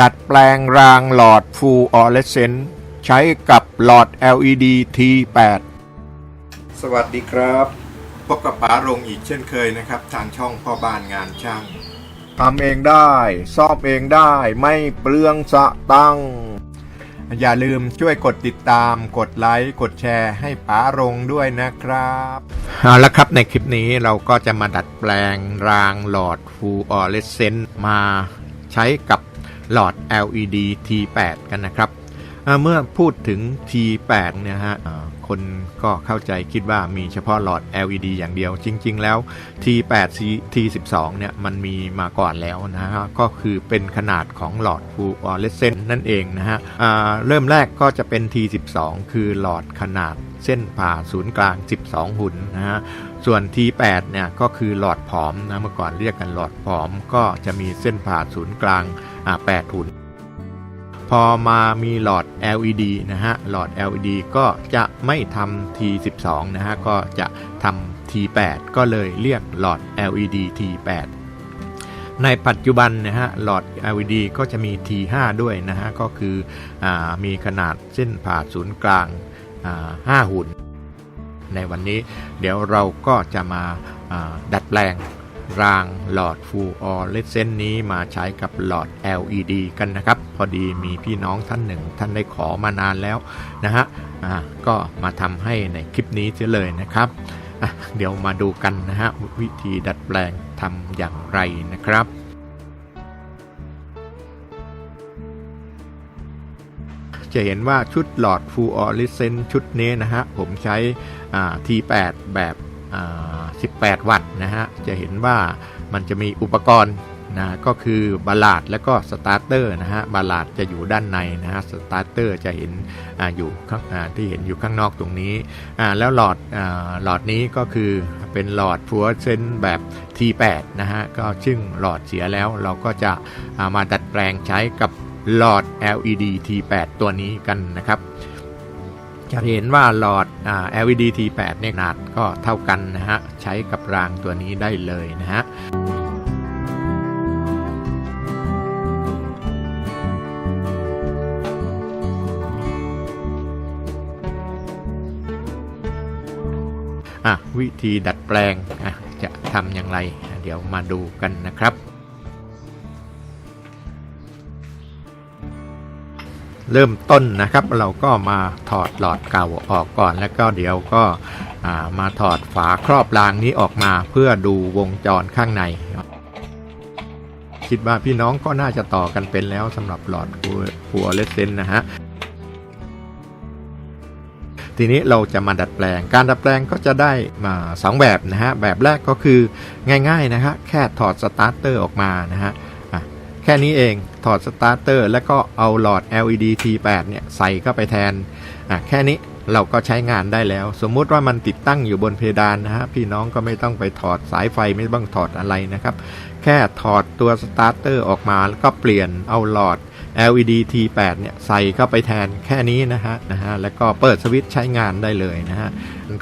ดัดแปลงรางหลอด Full Fluorescent ใช้กับหลอด LED T8 สวัสดีครับ พบกับป๋ารงอีกเช่นเคยนะครับ ทางช่องพ่อบ้านงานช่างทำเองได้ซ่อมเองได้ไม่เปลืองสะตังค์อย่าลืมช่วยกดติดตาม กดไลค์กดแชร์ให้ป๋ารงด้วยนะครับเอาละครับในคลิปนี้เราก็จะมาดัดแปลงรางหลอด Full Fluorescent มาใช้กับ หลอด LED T8 กันนะครับ เมื่อพูดถึง T8 เนี่ยฮะคนก็เข้าใจคิดว่ามีเฉพาะหลอด LED อย่างเดียว จริง ๆ แล้ว T8 T12 เนี่ยมันมีมาก่อนแล้วนะฮะ ก็คือเป็นขนาดของหลอด Full Fluorescent นั่นเองนะฮะเริ่มแรกก็จะเป็น T12 คือหลอดขนาดเส้นผ่าศูนย์กลาง 12 หุ่นนะฮะ ส่วน T8 เนี่ยก็คือหลอดผอมนะ เมื่อก่อนเรียกกันหลอดผอม ก็จะมีเส้นผ่าศูนย์กลาง อ่า8หุ่นพอมามีหลอด LED นะฮะ หลอด LED ก็จะไม่ทำ T12 นะฮะ ก็จะทำ T8 ก็เลยเรียกหลอด LED T8 ในปัจจุบันนะฮะหลอด LED ก็จะมี T5 ด้วยนะฮะ ก็คืออามีขนาดเส้นผ่าศูนย์กลางอ่า5หุ่น ในวันนี้เดี๋ยวเราก็จะมาาดัดแปลง รางหลอด Full Fluorescent นี้มาใช้กับหลอด LED กันนะครับ พอดีมีพี่น้องท่านหนึ่ง ท่านได้ขอมานานแล้วนะฮะอ่าก็มาทำให้ในคลิปนี้เสียเลยนะครับเดี๋ยวมาดูกันนะฮะวิธีดัดแปลงทำอย่างไรนะครับจะเห็นว่าชุดหลอด Full Fluorescent ชุดนี้นะฮะ ผมใช้ T8 แบบ 18 วัตต์นะฮะ จะเห็นว่ามันจะมีอุปกรณ์นะก็คือบาลาดและก็สตาร์เตอร์นะฮะบาลาดจะอยู่ด้านในนะฮะสตาร์เตอร์จะเห็นออยู่ข้างที่เห็นอยู่ข้างนอกตรงนี้แล้วหลอดอหลอดนี้ก็คือเป็นหลอด Fluorescent แบบ T8 นะฮะก็ซึ่งหลอดเสียแล้วเราก็จะอ่ามาดัดแปลงใช้กับหลอด LED T8 ตัวนี้กันนะครับ จะเห็นว่าหลอดอ LED T8 เนี่ยขนาดก็เท่ากันนะฮะ ใช้กับรางตัวนี้ได้เลยนะฮะวิธีดัดแปลงะจะทำอย่างไร เดี๋ยวมาดูกันนะครับ เริ่มต้นนะครับ เราก็มาถอดหลอดเก่าออกก่อนแล้วก็เดี๋ยวก็ามาถอดฝาครอบรางนี้ออกมาเพื่อดูวงจรข้างใน คิดว่าพี่น้องก็น่าจะต่อกันเป็นแล้วสำหรับหลอดฟัวเลสเซนนะฮะทีนี้เราจะมาดัดแปลง การดัดแปลงก็จะได้มาสองแบบนะฮะ แบบแรกก็คือง่ายๆนะฮะ แค่ถอดสตาร์เตอร์ออกมานะฮะ แค่นี้เองถอดสตาร์เตอร์แล้วก็เอาหลอด LED T8 เนี่ยใส่เข้าไปแทนอะแค่นี้เราก็ใช้งานได้แล้ว สมมุติว่ามันติดตั้งอยู่บนเพดานนะฮะพี่น้องก็ไม่ต้องไปถอดสายไฟไม่ต้องถอดอะไรนะครับ แค่ถอดตัวสตาร์เตอร์ออกมาแล้วก็เปลี่ยนเอาหลอด LED T8 เนี่ยใส่เข้าไปแทนแค่นี้นะฮะนะฮะแล้วก็เปิดสวิตช์ใช้งานได้เลยนะฮะ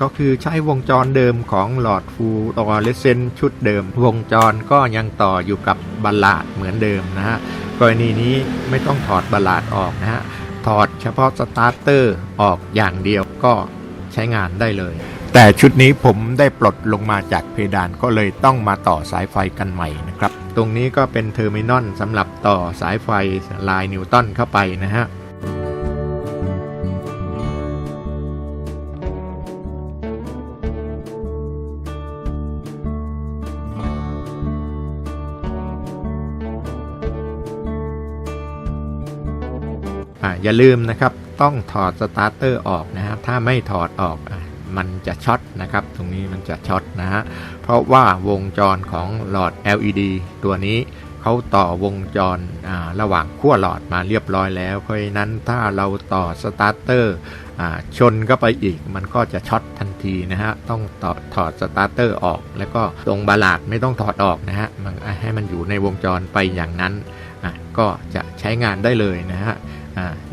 ก็คือใช้วงจรเดิมของหลอดฟูลตอเลเซนชุดเดิม วงจรก็ยังต่ออยู่กับบัลลาดเหมือนเดิมนะฮะกรณีนี้ไม่ต้องถอดบัลลาดออกนะฮะถอดเฉพาะสตาร์เตอร์ออกอย่างเดียวก็ใช้งานได้เลย แต่ชุดนี้ผมได้ปลดลงมาจากเพดานก็เลยต้องมาต่อสายไฟกันใหม่นะครับ ตรงนี้ก็เป็นเทอร์มินอลสำหรับต่อสายไฟลายนิวตันเข้าไปนะฮะอ่าอย่าลืมนะครับ ต้องถอดสตาร์เตอร์ออกนะฮะถ้าไม่ถอดออกอะ มันจะช็อตนะครับ ตรงนี้มันจะช็อตนะฮะ เพราะว่าวงจรของหลอด LED ตัวนี้เขาต่อวงจรระหว่างขั้วหลอดมาเรียบร้อยแล้ว เพราะฉะนั้นถ้าเราต่อสตาร์เตอร์ชนเข้าไปอีกมันก็จะช็อตทันทีนะฮะ ต้องต่อถอดสตาร์เตอร์ออก แล้วก็ตรงบาลาดไม่ต้องถอดออกนะฮะมันให้มันอยู่ในวงจรไปอย่างนั้นก็จะใช้งานได้เลยนะฮะ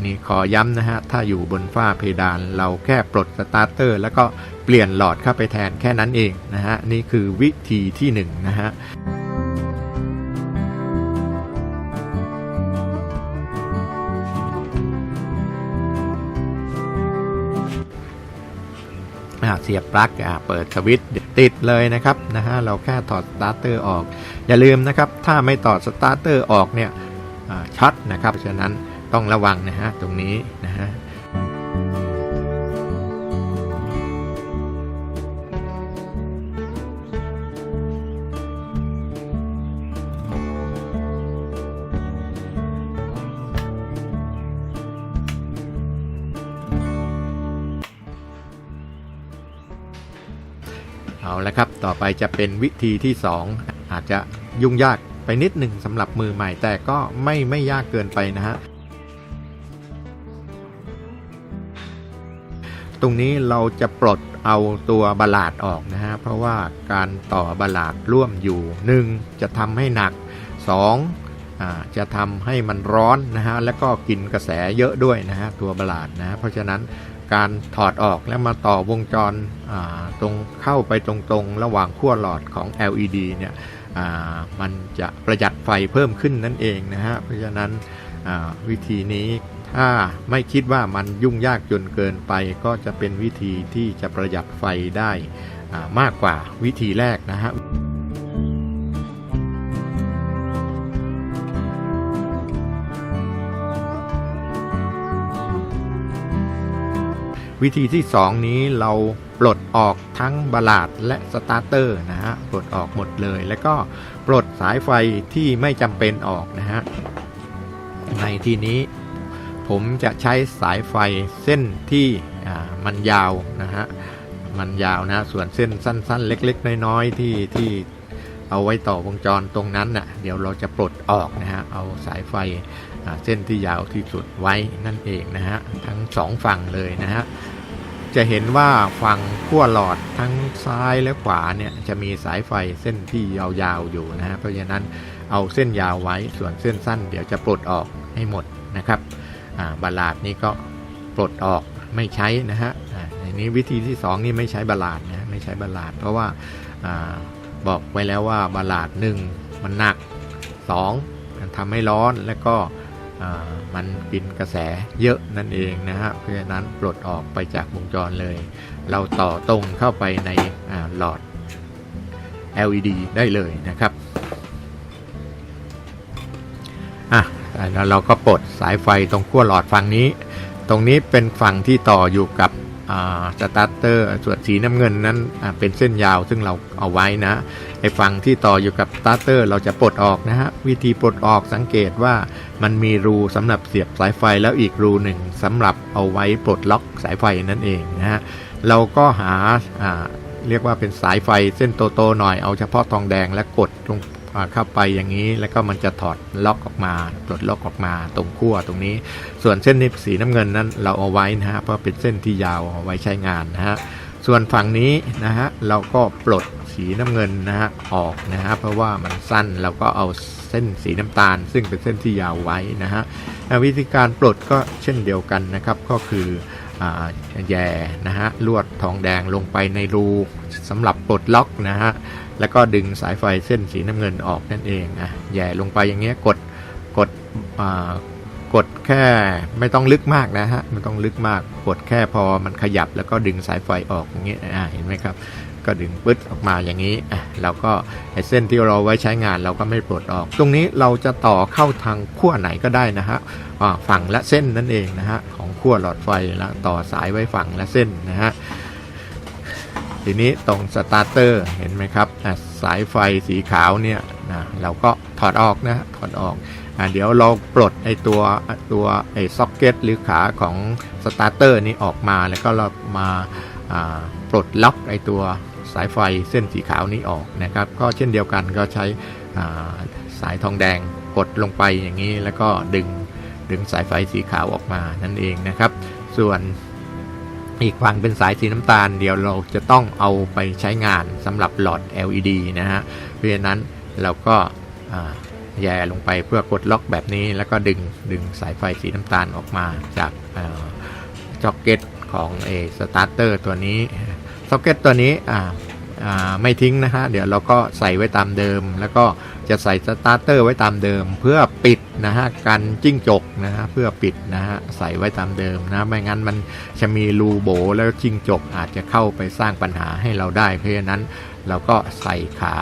นี่ขอย้ำนะฮะ ถ้าอยู่บนฝ้าเพดานเราแค่ปลดสตาร์เตอร์ แล้วก็เปลี่ยนหลอดเข้าไปแทนแค่นั้นเองนะฮะ นี่คือวิธีที่1นนะฮะเสียบปลั๊กเปิดสวิตติดเลยนะครับนะฮะเราแค่ถอดสตาร์เตอร์ออก อย่าลืมนะครับ ถ้าไม่ถอดสตาร์เตอร์ออกเนี่ยช็อตนะครับฉะนั้น ต้องระวังนะฮะตรงนี้นะฮะเอาละครับ ต่อไปจะเป็นวิธีที่ 2 อาจจะยุ่งยากไปนิดหนึ่งสำหรับมือใหม่แต่ก็ไม่ไม่ยากเกินไปนะฮะ ตรงนี้เราจะปลดเอาตัวบาลาดออกนะฮะเพราะว่าการต่อบาลาดร่วมอยู่ 1. จะทำให้หนัก 2. อ่าจะทำให้มันร้อนนะฮะแล้วก็กินกระแสเยอะด้วยนะฮะตัวบาลาดนะะเพราะฉะนั้นการถอดออกแล้วมาต่อวงจรตรงเข้าไปตรงๆ ระหว่างขั้วหลอดของ LED เนี่ยมันจะประหยัดไฟเพิ่มขึ้นนั่นเองนะฮะเพราะฉะนั้นวิธีนี้ ถ้าไม่คิดว่ามันยุ่งยากจนเกินไป ก็จะเป็นวิธีที่จะประหยัดไฟได้ามากกว่าวิธีแรกนะฮะวิธีที่ 2 นี้เราปลดออกทั้งบลาดและสตาร์เตอร์นะฮะปลดออกหมดเลย แล้วก็ปลดสายไฟที่ไม่จำเป็นออกนะฮะในที่นี้ ผมจะใช้สายไฟเส้นที่มันยาวนะฮะมันยาวนะส่วนเส้นสั้น ๆ เล็ก ๆ น้อยๆที่ที่เอาไว้ต่อวงจรตรงนั้นน่ะเดี๋ยวเราจะปลดออกนะฮะเอาสายไฟเส้นที่ยาวที่สุดไว้นั่นเองนะฮะทั้งสองฝั่งเลยนะฮะจะเห็นว่าฝั่งขั้วหลอดทั้งซ้ายและขวาเนี่ยจะมีสายไฟเส้นที่ยาวๆอยู่นะฮะเพราะฉะนั้นเอาเส้นยาวไว้ส่วนเส้นสั้น เดี๋ยวจะปลดออกให้หมดนะครับ บาลาดนี่ก็ปลดออกไม่ใช้นะฮะอ่าในนี้วิธีที่สองนี่ไม่ใช้บาลาดนะไม่ใช้บาลาดเพราะว่าอบอกไว้แล้วว่าบาลาดหนึ่งมันหนักสองมันทำให้ร้อนแล้วก็มันกินกระแสเยอะนั่นเองนะฮะเพราะฉะนั้นปลดออกไปจากวงจรเลย เราต่อตรงเข้าไปในหลอด LED ได้เลยนะครับ แล้วเราก็ปลดสายไฟตรงขั้วหลอดฝั่งนี้ ตรงนี้เป็นฝั่งที่ต่ออยู่กับสตาร์เตอร์ส่วนสีน้ำเงินนั้นเป็นเส้นยาวซึ่งเราเอาไว้นะไอ้ฝั่งที่ต่ออยู่กับสตาร์เตอร์เราจะปลดออกนะฮะวิธีปลดออกสังเกตว่ามันมีรูสำหรับเสียบสายไฟแล้วอีกรูหนึ่งสำหรับเอาไว้ปลดล็อกสายไฟนั่นเองนะฮะเราก็หาาเรียกว่าเป็นสายไฟเส้นโตๆหน่อยเอาเฉพาะทองแดงและกดลง เข้าไปอย่างนี้แล้วก็มันจะถอดล็อกออกมาปลดล็อกออกมาตรงขั้วตรงนี้ ส่วนเส้นนี้สีน้ำเงินนั้นเราเอาไว้นะฮะเพราะเป็นเส้นที่ยาวเอาไว้ใช้งานนะฮะส่วนฝั่งนี้นะฮะเราก็ปลดสีน้ำเงินนะฮะออกนะฮะเพราะว่ามันสั้นเราก็เอาเส้นสีน้ำตาล ซึ่งเป็นเส้นที่ยาวไว้นะฮะวิธีการปลดก็เช่นเดียวกันนะครับก็คือแย่นะฮะลวดทองแดงลงไปในรูสำหรับปลดล็อกนะฮะ แล้วก็ดึงสายไฟเส้นสีน้ำเงินออกนั่นเองอะแย่ลงไปอย่างเงี้ยกดกดอ่ากดแค่ไม่ต้องลึกมากนะฮะไม่ต้องลึกมากกดแค่พอมันขยับแล้วก็ดึงสายไฟออกอย่างเงี้ยอ่าเห็นไหมครับ ก็ดึงปึ๊ดออกมาอย่างนี้อะเราก็ไอเส้นที่เราไว้ใช้งานเราก็ไม่ปลดออก ตรงนี้เราจะต่อเข้าทางขั้วไหนก็ได้นะฮะอ่าฝั่งละเส้นนั่นเองนะฮะของขั้วหลอดไฟแล้วต่อสายไว้ฝั่งละเส้นนะฮะ ทีนี้ตรงสตาร์เตอร์เห็นไหมครับสายไฟสีขาวเนี่ยนะเราก็ถอดออกนะถอดออกอเดี๋ยวเราปลดไอตัวตัวไอซ็อกเก็ตหรือขาของสตาร์เตอร์นี้ออกมาแล้วก็เรามาปลดล็อกไอตัวสายไฟเส้นสีขาวนี้ออกนะครับ ก็เช่นเดียวกันก็ใช้สายทองแดงกดลงไปอย่างนี้แล้วก็ดึงดึงสายไฟสีขาวออกมานั่นเองนะครับ ส่วน อีกฝั่งเป็นสายสีน้ำตาลเดี๋ยวเราจะต้องเอาไปใช้งานสำหรับหลอด LED นะฮะเพราะฉะนั้นเราก็แย่ลงไปเพื่อกดล็อกแบบนี้ แล้วก็ดึงดึงสายไฟสีน้ำตาลออกมาจากจ็อกเก็ตของเอสตาร์เตอร์ตัวนี้ซ็อกเก็ตตัวนี้ไม่ทิ้งนะฮะเดี๋ยวเราก็ใส่ไว้ตามเดิมแล้วก็ จะใส่สตาร์เตอร์ไว้ตามเดิม เพื่อปิดนะฮะกันจิ้งจกนะฮะเพื่อปิดนะฮะใส่ไว้ตามเดิมนะไม่งั้นมันจะมีรูโบแล้วจิ้งจกอาจจะเข้าไปสร้างปัญหาให้เราได้ เพราะฉะนั้นเราก็ใส่ขา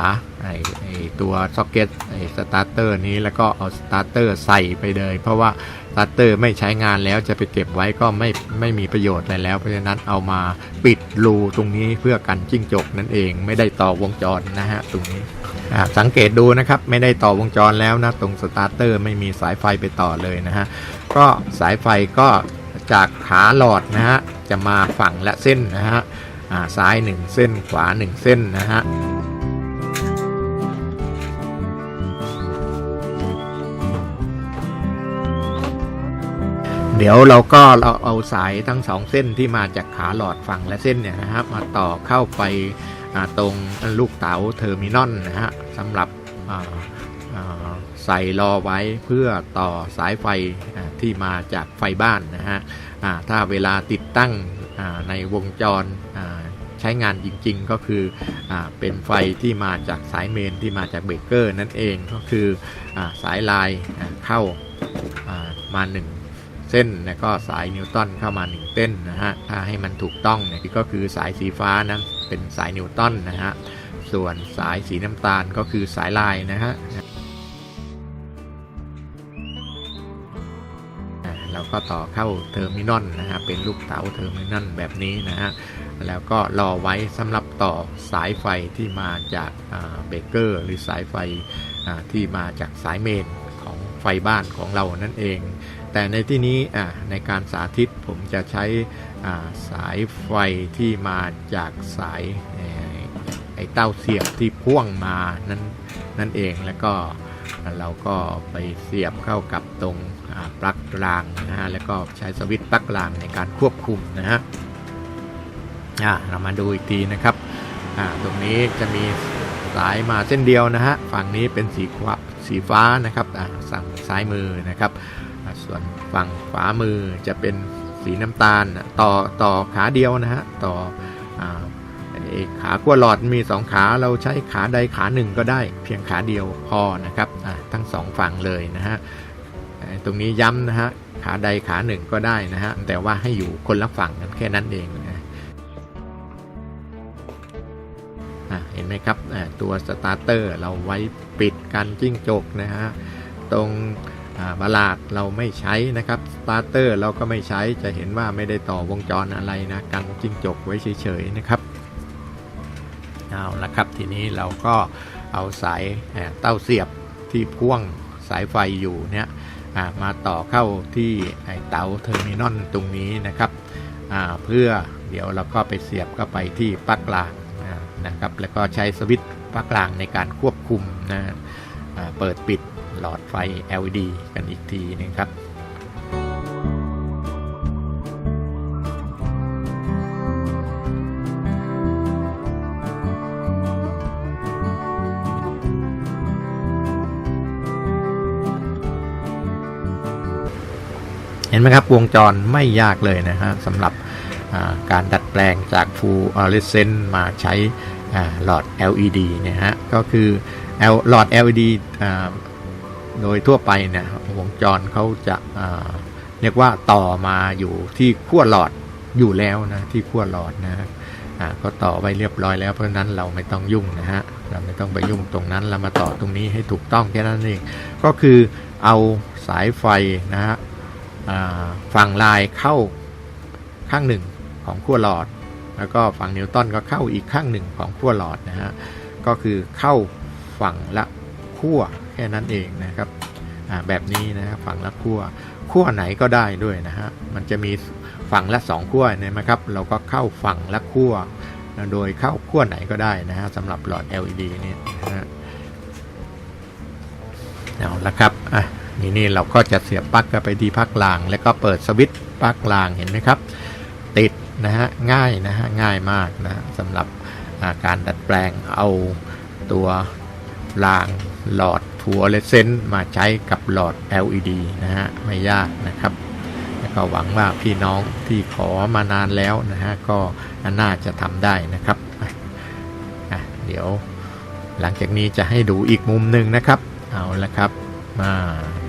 ไอ้ไอตัวซ็อกเก็ตไอ้สตาร์เตอร์นี้แล้วก็เอาสตาร์เตอร์ใส่ไปเลย เพราะว่าสตาร์เตอร์ไม่ใช้งานแล้วจะไปเก็บไว้ก็ไม่ไม่มีประโยชน์อะไรแล้ว เพราะฉะนั้นเอามาปิดรูตรงนี้เพื่อกันจิ้งจกนั่นเองไม่ได้ต่อวงจรนะฮะตรงนี้ สังเกตดูนะครับไม่ได้ต่อวงจรแล้วนะตรงสตาร์เตอร์ไม่มีสายไฟไปต่อเลยนะฮะก็สายไฟก็จากขาหลอดนะฮะจะมาฝั่งละเส้นนะฮะอ่าซ้าย 1 เส้นขวา 1 เส้นนะฮะเดี๋ยวเราก็เราเอาสายทั้งสองเส้นที่มาจากขาหลอดฝั่งและเส้นเนี่ยนะฮะมาต่อเข้าไป ตรงลูกเต๋าเทอร์มินอลนะฮะสำหรับใส่รอไว้เพื่อต่อสายไฟที่มาจากไฟบ้านนะฮะถ้าเวลาติดตั้งในวงจรใช้งานจริงๆก็คืออเป็นไฟที่มาจากสายเมนที่มาจากเบรกเกอร์นั่นเองก็คืออสายลายเข้าอ่ามาหนึ่ง เส้นแล้วก็สายนิวตันเข้ามา 1เส้นนะฮะถ้าให้มันถูกต้องเนี่ยก็คือสายสีฟ้านั้นเป็นสายนิวตันนะฮะส่วนสายสีน้ำตาลก็คือสายลายนะฮะอ่าเราก็ต่อเข้าเทอร์มินอลนะฮะเป็นลูกเต๋าเทอร์มินอลแบบนี้นะฮะแล้วก็รอไว้สำหรับต่อสายไฟที่มาจากเบเกอร์หรือสายไฟที่มาจากสายเมนของไฟบ้านของเรานั่นเอง แต่ในที่นี้ในการสาธิตผมจะใช้สายไฟที่มาจากสายไอ้เต้าเสียบที่พ่วงมานั้นนั่นเองแล้วก็เราก็ไปเสียบเข้ากับตรงปลั๊กรางนะฮะแล้วก็ใช้สวิตช์ปลั๊กรางในการควบคุมนะฮะอ่าเรามาดูอีกทีนะครับอ่าตรงนี้จะมีสายมาเส้นเดียวนะฮะฝั่งนี้เป็นสีขวาสีฟ้านะครับอ่าสั่งซ้ายมือนะครับ ส่วนฝั่งขวามือจะเป็นสีน้ำตาลต่อต่อขาเดียวนะฮะต่ออาไอ้ขาขั้วหลอดมี2ขาเราใช้ขาใดขาหนึ่งก็ได้ เพียงขาเดียวพอนะครับทั้งสองฝั่งเลยนะฮะตรงนี้ย้ำนะฮะขาใดขาหนึ่งก็ได้นะฮะแต่ว่าให้อยู่คนละฝั่งกันแค่นั้นเองนะเห็นไหมครับตัวสตาร์เตอร์เราไว้ปิดกันจิ้งจกนะฮะตรง บาลาดเราไม่ใช้นะครับสตาร์เตอร์เราก็ไม่ใช้จะเห็นว่าไม่ได้ต่อวงจรอะไรนะกันจิ้งจกไว้เฉยๆนะครับเอาละครับทีนี้เราก็เอาสายเต้าเสียบที่พ่วงสายไฟอยู่เนี่ยมาต่อเข้าที่เตาเทอร์มินอลตรงนี้นะครับเพื่อเดี๋ยวเราก็ไปเสียบเข้าไปที่ปลั๊กกลางนะครับแล้วก็ใช้สวิตช์ปลั๊กกลางในการควบคุมนะเปิดปิด หลอดไฟ LED กันอีกทีหนึงครับเห็นไหมครับ วงจรไม่ยากเลยนะฮะสำหรับการดัดแปลงจาก Full Fluorescent มาใช้หลอด LED เนี่ยฮะก็คือหลอด LED โดยทั่วไปเนี่ยวงจรเขาจะอ่าเรียกว่าต่อมาอยู่ที่ขั้วหลอดอยู่แล้วนะที่ขั้วหลอดนะฮะก็ต่อไว้เรียบร้อยแล้วเพราะนั้นเราไม่ต้องยุ่งนะฮะเราไม่ต้องไปยุ่งตรงนั้นเรามาต่อตรงนี้ให้ถูกต้องแค่นั้นเองก็คือเอาสายไฟนะฮะฝั่งลายเข้าข้างหนึ่งของขั้วหลอด แล้วก็ฝั่งนิวตันก็เข้าอีกข้างหนึ่งของขั้วหลอดนะฮะก็คือเข้าฝั่งละขั้ว ค่นั้นเองนะครับแบบนี้นะฮะฝั่งละขั้วขั้วไหนก็ได้ด้วยนะฮะมันจะมีฝั่งละสองขั้วเนี่ยนะครับ เราก็เข้าฝั่งละขั้วโดยเข้าขั้วไหนก็ได้นะฮะสำหรับหลอด LED เนี่ยนะฮะเอาละครับอะนี่นี่เราก็จะเสียบปลั๊กไปที่พักลาง แล้วก็เปิดสวิตช์ปลั๊กลางเห็นไหมครับ ติดนะฮะง่ายนะฮะง่ายมากนะสำหรับาการดัดแปลงเอาตัวราง หลอดทัวร์เลเซนต์มาใช้กับหลอด LED นะฮะไม่ยากนะครับแล้วก็หวังว่าพี่น้องที่ขอมานานแล้วนะฮะก็น่าจะทำได้นะครับเดี๋ยวหลังจากนี้จะให้ดูอีกมุมหนึ่งนะครับเอาละครับมา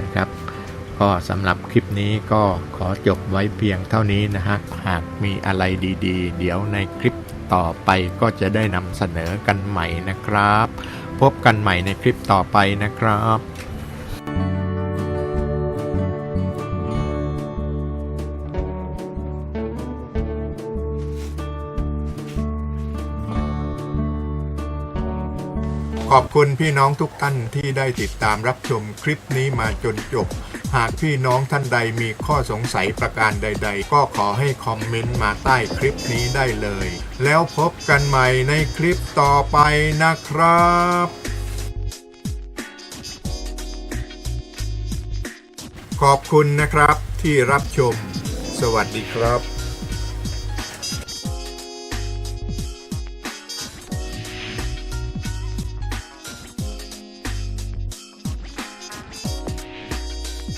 นะครับ ก็สำหรับคลิปนี้ก็ขอจบไว้เพียงเท่านี้นะฮะหากมีอะไรดีๆ เดี๋ยวในคลิปต่อไปก็จะได้นำเสนอกันใหม่นะครับ พบกันใหม่ในคลิปต่อไปนะครับ ขอบคุณพี่น้องทุกท่านที่ได้ติดตามรับชมคลิปนี้มาจนจบ หากพี่น้องท่านใดมีข้อสงสัยประการใด ๆ ก็ขอให้คอมเมนต์มาใต้คลิปนี้ได้เลย แล้วพบกันใหม่ในคลิปต่อไปนะครับขอบคุณนะครับที่รับชม สวัสดีครับ